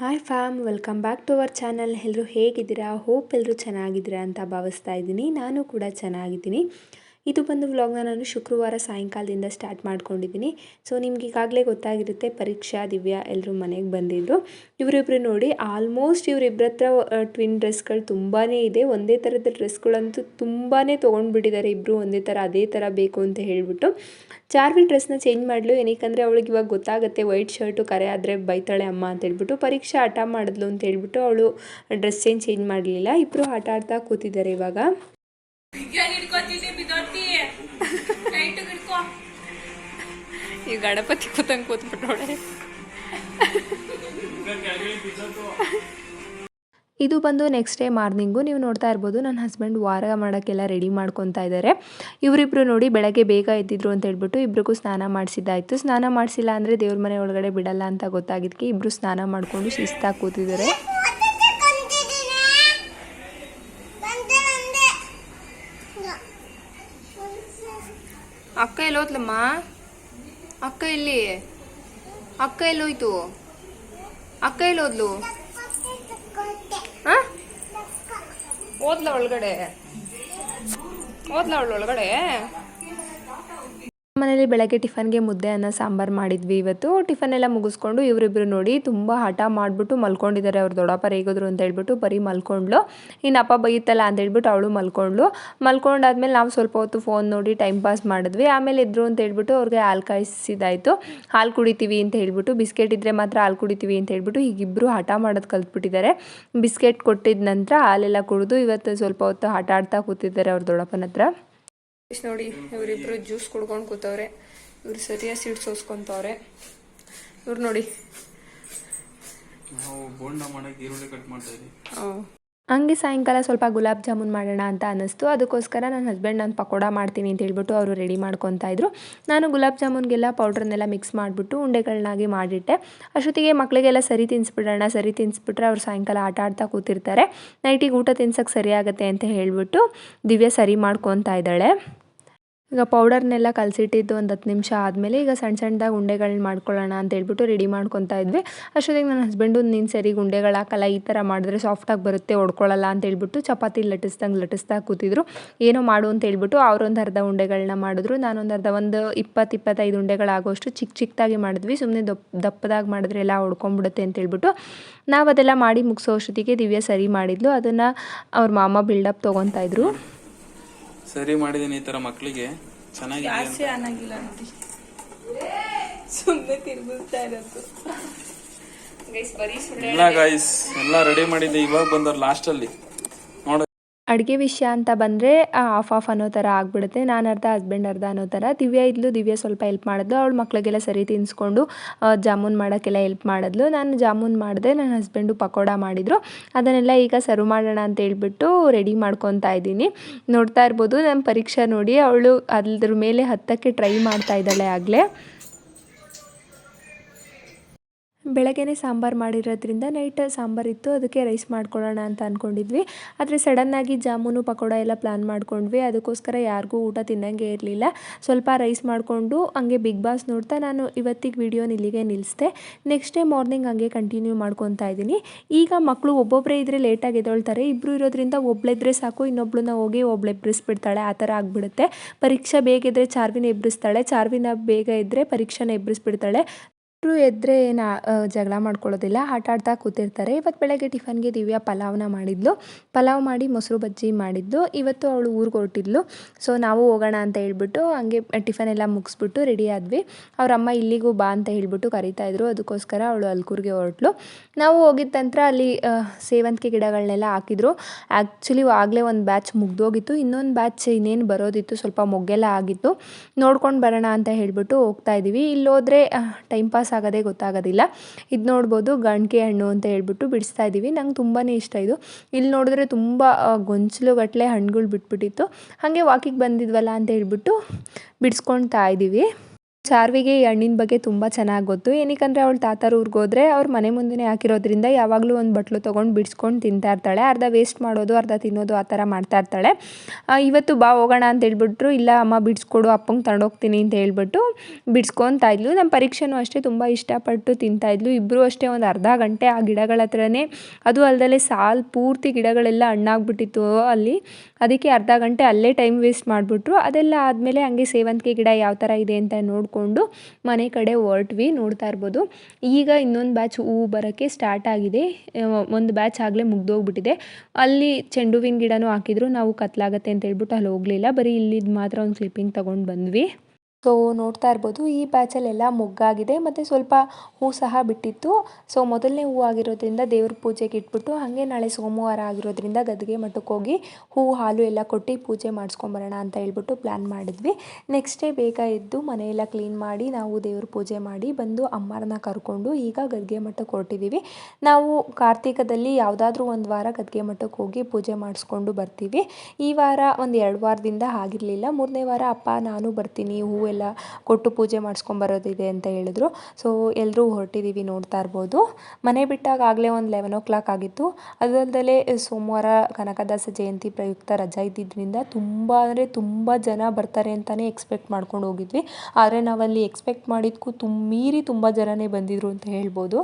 Hi fam welcome back to our channel ಎಲ್ಲರೂ ಹೇಗಿದ್ದೀರಾ? Hope ಎಲ್ಲರೂ ಚೆನ್ನಾಗಿದ್ದೀರಾ ಅಂತ ಭಾವಿಸ್ತಾ ಇದ್ದೀನಿ. ನಾನು ಕೂಡ ಚೆನ್ನಾಗಿದ್ದೀನಿ. ಇದು ಬಂದು ವ್ಲಾಗ್ನ ನಾನು ಶುಕ್ರವಾರ ಸಾಯಂಕಾಲದಿಂದ ಸ್ಟಾರ್ಟ್ ಮಾಡ್ಕೊಂಡಿದ್ದೀನಿ. ಸೊ ನಿಮ್ಗೆ ಈಗಾಗಲೇ ಗೊತ್ತಾಗಿರುತ್ತೆ, ಪರೀಕ್ಷಾ ದಿವ್ಯಾ ಎಲ್ಲರೂ ಮನೆಗೆ ಬಂದಿದ್ದರು ಇವರಿಬ್ಬರು ನೋಡಿ ಆಲ್ಮೋಸ್ಟ್ ಇವರಿಬ್ಬರ ಹತ್ರ ಟ್ವಿನ್ ಡ್ರೆಸ್ಗಳು ತುಂಬಾ ಇದೆ. ಒಂದೇ ಥರದ ಡ್ರೆಸ್ಗಳಂತೂ ತುಂಬಾ ತೊಗೊಂಡ್ಬಿಟ್ಟಿದ್ದಾರೆ ಇಬ್ಬರು ಒಂದೇ ಥರ ಅದೇ ಥರ ಬೇಕು ಅಂತ ಹೇಳಿಬಿಟ್ಟು. ಚಾರ್ವಿ ಡ್ರೆಸ್ನ ಚೇಂಜ್ ಮಾಡಲು. ಏನಕ್ಕಂದರೆ, ಅವಳಿಗೆ ಇವಾಗ ಗೊತ್ತಾಗುತ್ತೆ ವೈಟ್ ಶರ್ಟು ಕರೆ ಆದರೆ ಬೈತಾಳೆ ಅಮ್ಮ ಅಂತ ಹೇಳ್ಬಿಟ್ಟು. ಪರೀಕ್ಷೆ ಆಟ ಮಾಡಿದ್ಲು ಅಂತ ಹೇಳ್ಬಿಟ್ಟು ಅವಳು ಡ್ರೆಸ್ ಚೇಂಜ್ ಚೇಂಜ್ ಮಾಡಲಿಲ್ಲ. ಇಬ್ಬರು ಆಟ ಆಡ್ತಾ ಕೂತಿದ್ದಾರೆ ಇವಾಗ. ಈ ಗಣಪತಿ ಕೂತಂಗೆ ಕೂತ್ಬಿಟ್ಟೋಳೆ ಇದು ಬಂದು ನೆಕ್ಸ್ಟ್ ಡೇ ಮಾರ್ನಿಂಗು ನೀವು ನೋಡ್ತಾ ಇರ್ಬೋದು ನನ್ನ ಹಸ್ಬೆಂಡ್ ವಾರ ಮಾಡೋಕ್ಕೆಲ್ಲ ರೆಡಿ ಮಾಡ್ಕೊತಾ ಇದ್ದಾರೆ ಇವರಿಬ್ಬರು ನೋಡಿ ಬೆಳಗ್ಗೆ ಬೇಗ ಎದ್ದಿದ್ರು ಅಂತ ಹೇಳ್ಬಿಟ್ಟು ಇಬ್ರಿಗೂ ಸ್ನಾನ ಮಾಡಿಸಿದ್ದಾಯಿತು. ಸ್ನಾನ ಮಾಡಿಸಿಲ್ಲ ಅಂದರೆ ದೇವ್ರ ಮನೆ ಒಳಗಡೆ ಬಿಡಲ್ಲ ಅಂತ ಗೊತ್ತಾಗಿದ್ದಕ್ಕೆ ಇಬ್ಬರು ಸ್ನಾನ ಮಾಡಿಕೊಂಡು ಶಿಸ್ತಾಗಿ ಕೂತಿದ್ದಾರೆ. ಅಕ್ಕ ಎಲ್ಲೋದ್ಲಮ್ಮ? ಅಕ್ಕ ಇಲ್ಲಿ ಅಕ್ಕ ಎಲ್ಲೋಯ್ತು? ಅಕ್ಕ ಎಲ್ಲೋದ್ಲು? ಓದ್ಲ ಒಳಗಡೆ? ಓದ್ಲ ಅವಳು ಒಳಗಡೆ? ಮನೇಲಿ ಬೆಳಗ್ಗೆ ಟಿಫನ್ಗೆ ಮುದ್ದೆ ಅನ್ನ ಸಾಂಬಾರು ಮಾಡಿದ್ವಿ ಇವತ್ತು. ಟಿಫನ್ ಎಲ್ಲ ಮುಗಿಸ್ಕೊಂಡು ಇವರಿಬ್ಬರು ನೋಡಿ ತುಂಬ ಹಠ ಮಾಡಿಬಿಟ್ಟು ಮಲ್ಕೊಂಡಿದ್ದಾರೆ ಅವ್ರು ದೊಡ್ಡಪ್ಪ ರೇಗಿದ್ರು ಅಂತ ಹೇಳ್ಬಿಟ್ಟು ಬರೀ ಮಲ್ಕೊಂಡ್ಲು. ಇನ್ನು ಅಪ್ಪ ಬೈಯುತ್ತಲ್ಲ ಅಂತ ಹೇಳ್ಬಿಟ್ಟು ಅವಳು ಮಲ್ಕೊಂಡ್ಲು ಮಲ್ಕೊಂಡಾದ್ಮೇಲೆ ನಾವು ಸ್ವಲ್ಪ ಹೊತ್ತು ಫೋನ್ ನೋಡಿ ಟೈಮ್ ಪಾಸ್ ಮಾಡಿದ್ವಿ. ಆಮೇಲೆ ಇದ್ರು ಅಂತ ಹೇಳ್ಬಿಟ್ಟು ಅವ್ರಿಗೆ ಹಾಲು ಕಾಯಿಸಿದಾಯಿತು. ಹಾಲು ಕುಡಿತೀವಿ ಅಂತ ಹೇಳ್ಬಿಟ್ಟು, ಬಿಸ್ಕೆಟ್ ಇದ್ದರೆ ಮಾತ್ರ ಹಾಲು ಕುಡಿತೀವಿ ಅಂತ ಹೇಳ್ಬಿಟ್ಟು ಹೀಗಿಬ್ಬರು ಹಠ ಮಾಡೋದು ಕಲ್ತ್ಬಿಟ್ಟಿದ್ದಾರೆ. ಬಿಸ್ಕೆಟ್ ಕೊಟ್ಟಿದ ನಂತರ ಹಾಲೆಲ್ಲ ಕುಡಿದು ಇವತ್ತು ಸ್ವಲ್ಪ ಹೊತ್ತು ಆಟ ಆಡ್ತಾ ಕೂತಿದ್ದಾರೆ ಅವ್ರ ದೊಡ್ಡಪ್ಪನ ಹತ್ರ. ನೋಡಿ ಇವರಿಬ್ರು ಜ್ಯೂಸ್ ಕುಡ್ಕೊಂಡು ಕೂತವ್ರೆ. ಇವ್ರು ಸರಿಯಾಗಿ ಸೀಟ್ ಸೋಸ್ಕೊಂತವ್ರೆ. ಇವ್ರು ನೋಡಿ. ನಾವು ಬೋಂಡ ಮಾಡಕ್ಕೆ ಈರುಳ್ಳಿ ಕಟ್ ಮಾಡ್ತಾ ಇದೀವಿ. ಹಂಗೆ ಸಾಯಂಕಾಲ ಸ್ವಲ್ಪ ಗುಲಾಬ್ ಜಾಮೂನ್ ಮಾಡೋಣ ಅಂತ ಅನ್ನಿಸ್ತು. ಅದಕ್ಕೋಸ್ಕರ ನನ್ನ ಹಸ್ಬೆಂಡ್ ನಾನು ಪಕೋಡ ಮಾಡ್ತೀನಿ ಅಂತ ಹೇಳ್ಬಿಟ್ಟು ಅವರು ರೆಡಿ ಮಾಡ್ಕೊತಾ ಇದ್ರು. ನಾನು ಗುಲಾಬ್ ಜಾಮೂನ್ಗೆಲ್ಲ ಪೌಡ್ರನ್ನೆಲ್ಲ ಮಿಕ್ಸ್ ಮಾಡಿಬಿಟ್ಟು ಉಂಡೆಗಳನ್ನಾಗಿ ಮಾಡಿಟ್ಟೆ. ಅಷ್ಟೊತ್ತಿಗೆ ಮಕ್ಕಳಿಗೆಲ್ಲ ಸರಿ ತಿನ್ನಿಸ್ಬಿಡೋಣ ಸರಿ ತಿನ್ನಿಸ್ಬಿಟ್ರೆ ಅವ್ರು ಸಾಯಂಕಾಲ ಆಟ ಆಡ್ತಾ ಕೂತಿರ್ತಾರೆ. ನೈಟಿಗೆ ಊಟ ತಿನ್ಸೋಕ್ಕೆ ಸರಿಯಾಗುತ್ತೆ ಅಂತ ಹೇಳಿಬಿಟ್ಟು ದಿವ್ಯ ಸರಿ ಮಾಡ್ಕೊತಾ ಇದ್ದಾಳೆ. ಈಗ ಪೌಡರ್ನೆಲ್ಲ ಕಲಸಿಟ್ಟಿದ್ದು ಒಂದು ಹತ್ತು ನಿಮಿಷ ಆದಮೇಲೆ ಈಗ ಸಣ್ಣ ಸಣ್ಣದಾಗಿ ಉಂಡೆಗಳನ್ನ ಮಾಡ್ಕೊಳ್ಳೋಣ ಅಂತ ಹೇಳ್ಬಿಟ್ಟು ರೆಡಿ ಮಾಡ್ಕೊತಾ ಇದ್ವಿ. ಅಷ್ಟೊತ್ತಿಗೆ ನನ್ನ ಹಸ್ಬೆಂಡು ನೀನು ಸರಿ ಉಂಡೆಗಳು ಹಾಕಲ್ಲ, ಈ ಥರ ಮಾಡಿದ್ರೆ ಸಾಫ್ಟಾಗಿ ಬರುತ್ತೆ ಒಡ್ಕೊಳ್ಳಲ್ಲ ಅಂತ ಹೇಳ್ಬಿಟ್ಟು ಚಪಾತಿ ಲಟ್ಟಿಸ್ದಂಗೆ ಲಟ್ಟಿಸ್ದಾಗ ಕೂತಿದ್ರು. ಏನೋ ಮಾಡು ಅಂತ ಹೇಳ್ಬಿಟ್ಟು ಅವರೊಂದು ಅರ್ಧ ಉಂಡೆಗಳನ್ನ ಮಾಡಿದ್ರು. ನಾನೊಂದು ಅರ್ಧ ಒಂದು ಇಪ್ಪತ್ತು ಇಪ್ಪತ್ತೈದು ಉಂಡೆಗಳಾಗೋಷ್ಟು ಚಿಕ್ಕ ಚಿಕ್ಕದಾಗಿ ಮಾಡಿದ್ವಿ. ಸುಮ್ಮನೆ ದಪ್ಪ ದಪ್ಪದಾಗಿ ಮಾಡಿದ್ರೆ ಎಲ್ಲ ಹೊಡ್ಕೊಂಬಿಡುತ್ತೆ ಅಂತ ಹೇಳ್ಬಿಟ್ಟು ನಾವು ಅದೆಲ್ಲ ಮಾಡಿ ಮುಗಿಸೋ ಅಷ್ಟೊತ್ತಿಗೆ ದಿವ್ಯ ಸರಿ ಮಾಡಿದ್ಲು. ಅದನ್ನು ಅವ್ರ ಮಾಮ ಬಿಲ್ಡಪ್ ತೊಗೊತಾ ಇದ್ರು. ಸರಿ ಮಾಡಿದೀನಿ ಈ ತರ ಮಕ್ಕಳಿಗೆ ಚೆನ್ನಾಗಿದೆ ಆಸೆ ಅನ್ನಂಗಿಲ್ಲ ಆಂಟಿ ಸುಮ್ಮನೆ ತಿರುಗಿಸ್ತಾ ಇರೋದು. ಗೈಸ್ ಬರೀ ಸುಳ್ಳು ಇಲ್ಲ ಗಾಯ್ಸ್ ಎಲ್ಲ ರೆಡಿ ಮಾಡಿದ್ದೆ. ಇವಾಗ ಬಂದವ್ರು ಲಾಸ್ಟ್ ಅಲ್ಲಿ. ನೋಡ ಅಡುಗೆ ವಿಷಯ ಅಂತ ಬಂದರೆ ಆಫ್ ಆಫ್ ಅನ್ನೋ ಥರ ಆಗಿಬಿಡುತ್ತೆ. ನಾನು ಅರ್ಧ ಹಸ್ಬೆಂಡ್ ಅರ್ಧ ಅನ್ನೋ ಥರ ದಿವ್ಯ ಇದ್ಲು, ದಿವ್ಯ ಸ್ವಲ್ಪ ಹೆಲ್ಪ್ ಮಾಡಿದ್ಲು. ಅವಳು ಮಕ್ಕಳಿಗೆಲ್ಲ ಸರಿ ತಿನ್ನಿಸ್ಕೊಂಡು ಜಾಮೂನ್ ಮಾಡೋಕ್ಕೆಲ್ಲ ಹೆಲ್ಪ್ ಮಾಡಿದ್ಲು. ನಾನು ಜಾಮೂನ್ ಮಾಡಿದೆ ನನ್ನ ಹಸ್ಬೆಂಡು ಪಕೋಡ ಮಾಡಿದರು. ಅದನ್ನೆಲ್ಲ ಈಗ ಸರ್ವ್ ಮಾಡೋಣ ಅಂತ ಹೇಳ್ಬಿಟ್ಟು ರೆಡಿ ಮಾಡ್ಕೊತಾ ಇದ್ದೀನಿ. ನೋಡ್ತಾ ಇರ್ಬೋದು ನಮ್ಮ ಪರೀಕ್ಷೆ ನೋಡಿ. ಅವಳು ಅದ್ರ ಮೇಲೆ ಹತ್ತಕ್ಕೆ ಟ್ರೈ ಮಾಡ್ತಾ ಇದ್ದಾಳೆ ಆಗಲೇ. ಬೆಳಗ್ಗೆನೇ ಸಾಂಬಾರು ಮಾಡಿರೋದ್ರಿಂದ ನೈಟ್ ಸಾಂಬಾರಿತ್ತು ಅದಕ್ಕೆ ರೈಸ್ ಮಾಡ್ಕೊಳ್ಳೋಣ ಅಂತ ಅಂದ್ಕೊಂಡಿದ್ವಿ ಆದರೆ ಸಡನ್ನಾಗಿ ಜಾಮೂನು ಪಕೋಡ ಎಲ್ಲ ಪ್ಲ್ಯಾನ್ ಮಾಡ್ಕೊಂಡ್ವಿ, ಅದಕ್ಕೋಸ್ಕರ ಯಾರಿಗೂ ಊಟ ತಿನ್ನಂಗೆ ಇರಲಿಲ್ಲ. ಸ್ವಲ್ಪ ರೈಸ್ ಮಾಡಿಕೊಂಡು ಹಂಗೆ ಬಿಗ್ ಬಾಸ್ ನೋಡ್ತಾ ನಾನು ಇವತ್ತಿಗೆ ವಿಡಿಯೋನ ಇಲ್ಲಿಗೆ ನಿಲ್ಲಿಸಿದೆ ನೆಕ್ಸ್ಟ್ ಡೇ ಮಾರ್ನಿಂಗ್ ಹಂಗೆ ಕಂಟಿನ್ಯೂ ಮಾಡ್ಕೊತಾ ಇದ್ದೀನಿ. ಈಗ ಮಕ್ಕಳು ಒಬ್ಬೊಬ್ಬರೇ ಇದ್ದರೆ ಲೇಟಾಗಿ ಎದೊಳ್ತಾರೆ ಇಬ್ಬರು ಇರೋದ್ರಿಂದ ಒಬ್ಳಿದ್ರೆ ಸಾಕು, ಇನ್ನೊಬ್ಳನ್ನ ಹೋಗಿ ಒಬ್ಳು ಎಬ್ಬರಿಸ್ಬಿಡ್ತಾಳೆ ಆ ಥರ ಆಗಿಬಿಡುತ್ತೆ. ಪರೀಕ್ಷೆ ಬೇಗ ಇದ್ದರೆ ಚಾರ್ವಿನ ಎಬ್ಬರಿಸ್ತಾಳೆ ಚಾರ್ವಿನ ಬೇಗ ಇದ್ದರೆ ಪರೀಕ್ಷೆನ ಎಬ್ಬರಿಸ್ಬಿಡ್ತಾಳೆ ಇಬ್ಬರು ಎದ್ದರೆ ಏನು ಜಗಳ ಮಾಡ್ಕೊಳ್ಳೋದಿಲ್ಲ. ಆಟ ಆಡ್ತಾ ಕೂತಿರ್ತಾರೆ. ಇವತ್ತು ಬೆಳಗ್ಗೆ ಟಿಫನ್ಗೆ ದಿವ್ಯಾ ಪಲಾವ್ನ ಮಾಡಿದ್ಲು. ಪಲಾವ್ ಮಾಡಿ ಮೊಸರು ಬಜ್ಜಿ ಮಾಡಿದ್ದು. ಇವತ್ತು ಅವಳು ಊರಿಗೆ ಹೊರಟಿದ್ಲು. ಸೊ, ನಾವು ಹೋಗೋಣ ಅಂತ ಹೇಳ್ಬಿಟ್ಟು ಹಂಗೆ ಟಿಫನ್ ಎಲ್ಲ ಮುಗಿಸ್ಬಿಟ್ಟು ರೆಡಿ ಆದ್ವಿ. ಅವ್ರ ಅಮ್ಮ ಇಲ್ಲಿಗೂ ಬಾ ಅಂತ ಹೇಳ್ಬಿಟ್ಟು ಕರಿತಾ ಇದ್ರು. ಅದಕ್ಕೋಸ್ಕರ ಅವಳು ಅಲ್ಕೂರ್ಗೆ ಹೊರಟ್ಲು. ನಾವು ಹೋಗಿದ್ದ ನಂತರ ಅಲ್ಲಿ ಸೇವಂತಿಗೆ ಗಿಡಗಳನ್ನೆಲ್ಲ ಹಾಕಿದ್ರು. ಆ್ಯಕ್ಚುಲಿ ಆಗಲೇ ಒಂದು ಬ್ಯಾಚ್ ಮುಗ್ದೋಗಿತ್ತು. ಇನ್ನೊಂದು ಬ್ಯಾಚ್ ಇನ್ನೇನು ಬರೋದಿತ್ತು. ಸ್ವಲ್ಪ ಮೊಗ್ಗೆಲ್ಲ ಆಗಿತ್ತು. ನೋಡ್ಕೊಂಡು ಬರೋಣ ಅಂತ ಹೇಳ್ಬಿಟ್ಟು ಹೋಗ್ತಾ ಇದ್ದೀವಿ ಇಲ್ಲೋದ್ರೆ ಟೈಮ್ ಪಾಸ್ ಆಗೋದೇ ಗೊತ್ತಾಗೋದಿಲ್ಲ. ಇದು ನೋಡ್ಬೋದು ಗಣಕೆ ಹಣ್ಣು ಅಂತ ಹೇಳ್ಬಿಟ್ಟು ಬಿಡಿಸ್ತಾ ಇದ್ದೀವಿ ನಂಗೆ ತುಂಬಾ ಇಷ್ಟ ಇದು. ಇಲ್ಲಿ ನೋಡಿದ್ರೆ ತುಂಬ ಗೊಂಚಲು ಗಟ್ಟಲೆ ಹಣ್ಣುಗಳು ಬಿಟ್ಬಿಟ್ಟಿತ್ತು. ಹಾಗೆ ವಾಕಿಗೆ ಬಂದಿದ್ವಲ್ಲ ಅಂತ ಹೇಳ್ಬಿಟ್ಟು ಬಿಡಿಸ್ಕೊಳ್ತಾ ಇದ್ದೀವಿ ಚಾರ್ವಿಗೆ ಈ ಹಣ್ಣಿನ ಬಗ್ಗೆ ತುಂಬ ಚೆನ್ನಾಗಿ ಗೊತ್ತು. ಏನಕ್ಕಂದರೆ ಅವಳು ತಾತರ ಊರಿಗೆ ಹೋದ್ರೆ ಅವ್ರ ಮನೆ ಮುಂದೆನೇ ಹಾಕಿರೋದ್ರಿಂದ ಯಾವಾಗಲೂ ಒಂದು ಬಟ್ಲು ತೊಗೊಂಡು ಬಿಡಿಸ್ಕೊಂಡು ತಿಂತಾ ಇರ್ತಾಳೆ. ಅರ್ಧ ವೇಸ್ಟ್ ಮಾಡೋದು, ಅರ್ಧ ತಿನ್ನೋದು ಆ ಥರ ಮಾಡ್ತಾ ಇರ್ತಾಳೆ. ಇವತ್ತು ಬಾ, ಹೋಗೋಣ ಅಂತ ಹೇಳ್ಬಿಟ್ರು. ಇಲ್ಲ, ಅಮ್ಮ, ಬಿಡಿಸ್ಕೊಡು, ಅಪ್ಪಂಗೆ ತಗೊಂಡೋಗ್ತೀನಿ ಅಂತ ಹೇಳ್ಬಿಟ್ಟು ಬಿಡಿಸ್ಕೊತಾ ಇದ್ಲು. ನಮ್ಮ ಪರೀಕ್ಷೆನೂ ಅಷ್ಟೇ ತುಂಬ ಇಷ್ಟಪಟ್ಟು ತಿಂತಾ ಇದ್ಲು. ಇಬ್ಬರು ಅಷ್ಟೇ ಒಂದು ಅರ್ಧ ಗಂಟೆ ಆ ಗಿಡಗಳ ಹತ್ರನೇ. ಅದು ಅಲ್ಲದೆ ಸಾಲು ಪೂರ್ತಿ ಗಿಡಗಳೆಲ್ಲ ಹಣ್ಣಾಗ್ಬಿಟ್ಟಿತ್ತು ಅಲ್ಲಿ. ಅದಕ್ಕೆ ಅರ್ಧ ಗಂಟೆ ಅಲ್ಲೇ ಟೈಮ್ ವೇಸ್ಟ್ ಮಾಡಿಬಿಟ್ರು. ಅದೆಲ್ಲ ಆದಮೇಲೆ ಹಂಗೆ ಸೇವಂತಿಗೆ ಗಿಡ ಯಾವ ಥರ ಇದೆ ಅಂತ ನೋಡಿಕೊಂಡು ಮನೆ ಕಡೆ ಹೊರಟ್ವಿ, ನೋಡ್ತಾ ಇರ್ಬೋದು. ಈಗ ಇನ್ನೊಂದು ಬ್ಯಾಚ್ ಹೂವು ಬರೋಕ್ಕೆ ಸ್ಟಾರ್ಟ್ ಆಗಿದೆ. ಒಂದು ಬ್ಯಾಚ್ ಆಗಲೇ ಮುಗ್ದೋಗ್ಬಿಟ್ಟಿದೆ. ಅಲ್ಲಿ ಚೆಂಡು ಹೂವಿನ ಗಿಡನೂ ಹಾಕಿದ್ರು. ನಾವು ಕತ್ಲಾಗತ್ತೆ ಅಂತ ಹೇಳ್ಬಿಟ್ಟು ಅಲ್ಲಿ ಹೋಗಲಿಲ್ಲ. ಬರೀ ಇಲ್ಲಿದ್ದು ಮಾತ್ರ ಒಂದು ಕ್ಲಿಪ್ಪಿಂಗ್ ತೊಗೊಂಡು ಬಂದ್ವಿ. ಸೊ ನೋಡ್ತಾ ಇರ್ಬೋದು. ಈ ಬ್ಯಾಚಲ್ಲೆಲ್ಲ ಮೊಗ್ಗಾಗಿದೆ. ಮತ್ತು ಸ್ವಲ್ಪ ಹೂ ಸಹ ಬಿಟ್ಟಿತ್ತು. ಸೊ ಮೊದಲನೇ ಹೂ ಆಗಿರೋದ್ರಿಂದ ದೇವ್ರ ಪೂಜೆಗೆ ಇಟ್ಬಿಟ್ಟು, ಹಾಗೆ ನಾಳೆ ಸೋಮವಾರ ಆಗಿರೋದ್ರಿಂದ ಗದ್ಗೆ ಮಠಕ್ಕೆ ಹೋಗಿ ಹೂ, ಹಾಲು ಎಲ್ಲ ಕೊಟ್ಟು ಪೂಜೆ ಮಾಡಿಸ್ಕೊಂಬರೋಣ ಅಂತ ಹೇಳ್ಬಿಟ್ಟು ಪ್ಲ್ಯಾನ್ ಮಾಡಿದ್ವಿ. ನೆಕ್ಸ್ಟ್ ಡೇ ಬೇಗ ಎದ್ದು ಮನೆಯೆಲ್ಲ ಕ್ಲೀನ್ ಮಾಡಿ ನಾವು ದೇವ್ರ ಪೂಜೆ ಮಾಡಿ ಬಂದು ಅಮ್ಮಾರನ್ನ ಕರ್ಕೊಂಡು ಈಗ ಗದ್ಗೆ ಮಠಕ್ಕೆ ಹೊರಟಿದ್ದೀವಿ ನಾವು ಕಾರ್ತಿಕದಲ್ಲಿ ಯಾವುದಾದ್ರೂ ಒಂದು ವಾರ ಗದ್ಗೆ ಮಠಕ್ಕೆ ಹೋಗಿ ಪೂಜೆ ಮಾಡಿಸ್ಕೊಂಡು ಬರ್ತೀವಿ. ಈ ವಾರ ಒಂದು ಎರಡು ವಾರದಿಂದ ಆಗಿರಲಿಲ್ಲ. ಮೂರನೇ ವಾರ ಅಪ್ಪ, ನಾನು ಬರ್ತೀನಿ ಹೂವೆಲ್ಲ ಕೊಟ್ಟು ಪೂಜೆ ಮಾಡಿಸ್ಕೊಂಬರೋದಿದೆ ಅಂತ ಹೇಳಿದ್ರು. ಸೊ ಎಲ್ಲರೂ ಹೊರಟಿದ್ದೀವಿ ನೋಡ್ತಾ ಇರ್ಬೋದು. ಮನೆ ಬಿಟ್ಟಾಗ ಆಗಲೇ ಒಂದು ಲೆವೆನ್ ಓ ಕ್ಲಾಕ್ ಆಗಿತ್ತು. ಅದಲ್ಲದಲ್ಲೇ ಸೋಮವಾರ ಕನಕದಾಸ ಜಯಂತಿ ಪ್ರಯುಕ್ತ ರಜಾ ಇದ್ದಿದ್ದರಿಂದ ತುಂಬ ಅಂದರೆ ತುಂಬ ಜನ ಬರ್ತಾರೆ ಅಂತಲೇ ಎಕ್ಸ್ಪೆಕ್ಟ್ ಮಾಡ್ಕೊಂಡು ಹೋಗಿದ್ವಿ. ಆದರೆ ನಾವಲ್ಲಿ ಎಕ್ಸ್ಪೆಕ್ಟ್ ಮಾಡಿದ್ದಕ್ಕೂ ತುಂಬ ಮೀರಿ ತುಂಬ ಜನನೇ ಬಂದಿದ್ರು ಅಂತ ಹೇಳ್ಬೋದು.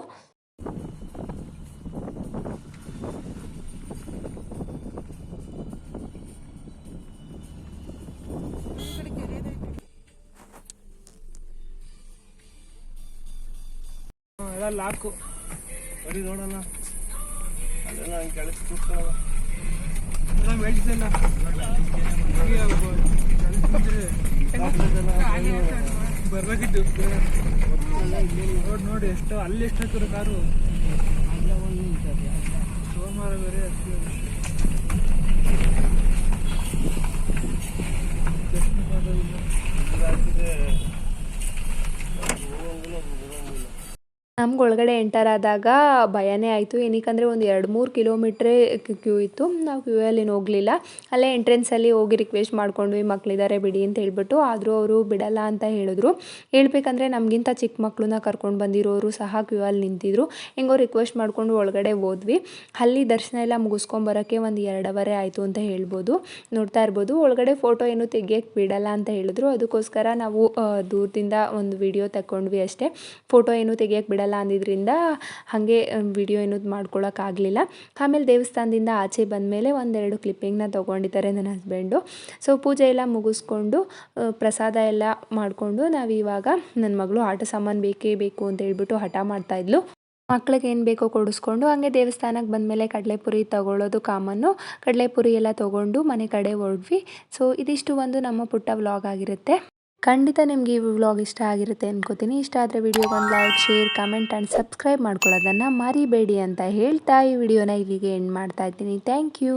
ಎಲ್ಲ ಲಾಕು. ಬರೀ ನೋಡಲ್ಲ ಅದೆಲ್ಲ ಹಂಗೆ ಕಳಿಸಿ ಕೂತ್ಕೊಳ್ಳೋಣ ಎಲ್ಲ ಮೆಲ್ಟ್ದೆಲ್ಲ ಬರ್ಬೇಕಿದ್ದು ನೋಡಿ ನೋಡಿ ಎಷ್ಟು ಅಲ್ಲಿ ಎಷ್ಟು ಹಾಕಿರೋ ಕಾರು. ಸೋಮವಾರ ಬೇರೆ ಅಕ್ಕಿ ನಮ್ಗೆ ಒಳಗಡೆ ಎಂಟರ್ ಆದಾಗ ಭಯನೇ ಆಯಿತು. ಏನಕ್ಕಂದರೆ ಒಂದು ಎರಡು ಮೂರು ಕಿಲೋಮೀಟ್ರೇ ಕ್ಯೂ ಇತ್ತು. ನಾವು ಕ್ಯೂ ಅಲ್ಲಿ ಹೋಗಲಿಲ್ಲ. ಅಲ್ಲೇ ಎಂಟ್ರೆನ್ಸಲ್ಲಿ ಹೋಗಿ ರಿಕ್ವೆಸ್ಟ್ ಮಾಡ್ಕೊಂಡ್ವಿ ಮಕ್ಕಳಿದ್ದಾರೆ ಬಿಡಿ ಅಂತ ಹೇಳ್ಬಿಟ್ಟು ಆದರೂ ಅವರು ಬಿಡಲ್ಲ ಅಂತ ಹೇಳಿದ್ರು. ಹೇಳಬೇಕಂದ್ರೆ ನಮಗಿಂತ ಚಿಕ್ಕ ಮಕ್ಕಳನ್ನ ಕರ್ಕೊಂಡು ಬಂದಿರೋರು ಸಹ ಕ್ಯೂ ಅಲ್ಲಿ ನಿಂತಿದ್ರು. ಹೆಂಗೋ ರಿಕ್ವೆಸ್ಟ್ ಮಾಡಿಕೊಂಡು ಒಳಗಡೆ ಹೋದ್ವಿ. ಅಲ್ಲಿ ದರ್ಶನ ಎಲ್ಲ ಮುಗಿಸ್ಕೊಂಬರೋಕ್ಕೆ ಒಂದು ಎರಡು ಅವರೇ ಆಯಿತು ಅಂತ ಹೇಳ್ಬೋದು. ನೋಡ್ತಾ ಇರ್ಬೋದು. ಒಳಗಡೆ ಫೋಟೋ ಏನು ತೆಗಿಯೋಕ್ಕೆ ಬಿಡಲ್ಲ ಅಂತ ಹೇಳಿದ್ರು. ಅದಕ್ಕೋಸ್ಕರ ನಾವು ದೂರದಿಂದ ಒಂದು ವಿಡಿಯೋ ತಗೊಂಡ್ವಿ ಅಷ್ಟೇ. ಫೋಟೋ ಏನು ತೆಗಿಯೋಕ್ಕೆ ಬಿಡಲ್ಲ ಅಂದಿದ್ರಿಂದ ಹಾಗೆ ವಿಡಿಯೋ ಏನೂ ಮಾಡ್ಕೊಳ್ಳೋಕ್ಕಾಗಲಿಲ್ಲ ಆಮೇಲೆ ದೇವಸ್ಥಾನದಿಂದ ಆಚೆ ಬಂದಮೇಲೆ ಒಂದೆರಡು ಕ್ಲಿಪ್ಪಿಂಗ್ನ ತೊಗೊಂಡಿದ್ದಾರೆ ನನ್ನ ಹಸ್ಬೆಂಡು ಸೊ ಪೂಜೆ ಎಲ್ಲ ಮುಗಿಸ್ಕೊಂಡು ಪ್ರಸಾದ ಎಲ್ಲ ಮಾಡಿಕೊಂಡು ನಾವು ಇವಾಗ ನನ್ನ ಮಗಳು ಆಟ ಸಾಮಾನು ಬೇಕೇ ಬೇಕು ಅಂತ ಹೇಳ್ಬಿಟ್ಟು ಹಠ ಮಾಡ್ತಾಯಿದ್ಲು ಮಕ್ಳಿಗೆ ಏನು ಬೇಕೋ ಕೊಡಿಸ್ಕೊಂಡು ಹಂಗೆ ದೇವಸ್ಥಾನಕ್ಕೆ ಬಂದಮೇಲೆ ಕಡಲೆಪುರಿ ತಗೊಳ್ಳೋದು ಕಾಮನ್ನು. ಕಡಲೆಪುರಿ ಎಲ್ಲ ತೊಗೊಂಡು ಮನೆ ಕಡೆ ಹೊರಡ್ವಿ ಸೊ ಇದಿಷ್ಟು ಒಂದು ನಮ್ಮ ಪುಟ್ಟ ವ್ಲಾಗ್ ಆಗಿರುತ್ತೆ. ಖಂಡಿತ ನಿಮಗೆ ಈ ವ್ಲಾಗ್ ಇಷ್ಟ ಆಗಿರುತ್ತೆ ಅನ್ಕೋತೀನಿ. ಇಷ್ಟ ಆದರೆ ವಿಡಿಯೋಗೊಂದು like share comment and subscribe ಮಾಡ್ಕೊಳ್ಳೋದನ್ನು ಮರಿಬೇಡಿ ಅಂತ ಹೇಳ್ತಾ ಈ ವಿಡಿಯೋನ ಇಲ್ಲಿಗೆ ಎಂಡ್ ಮಾಡ್ತಾ ಇದ್ದೀನಿ. Thank you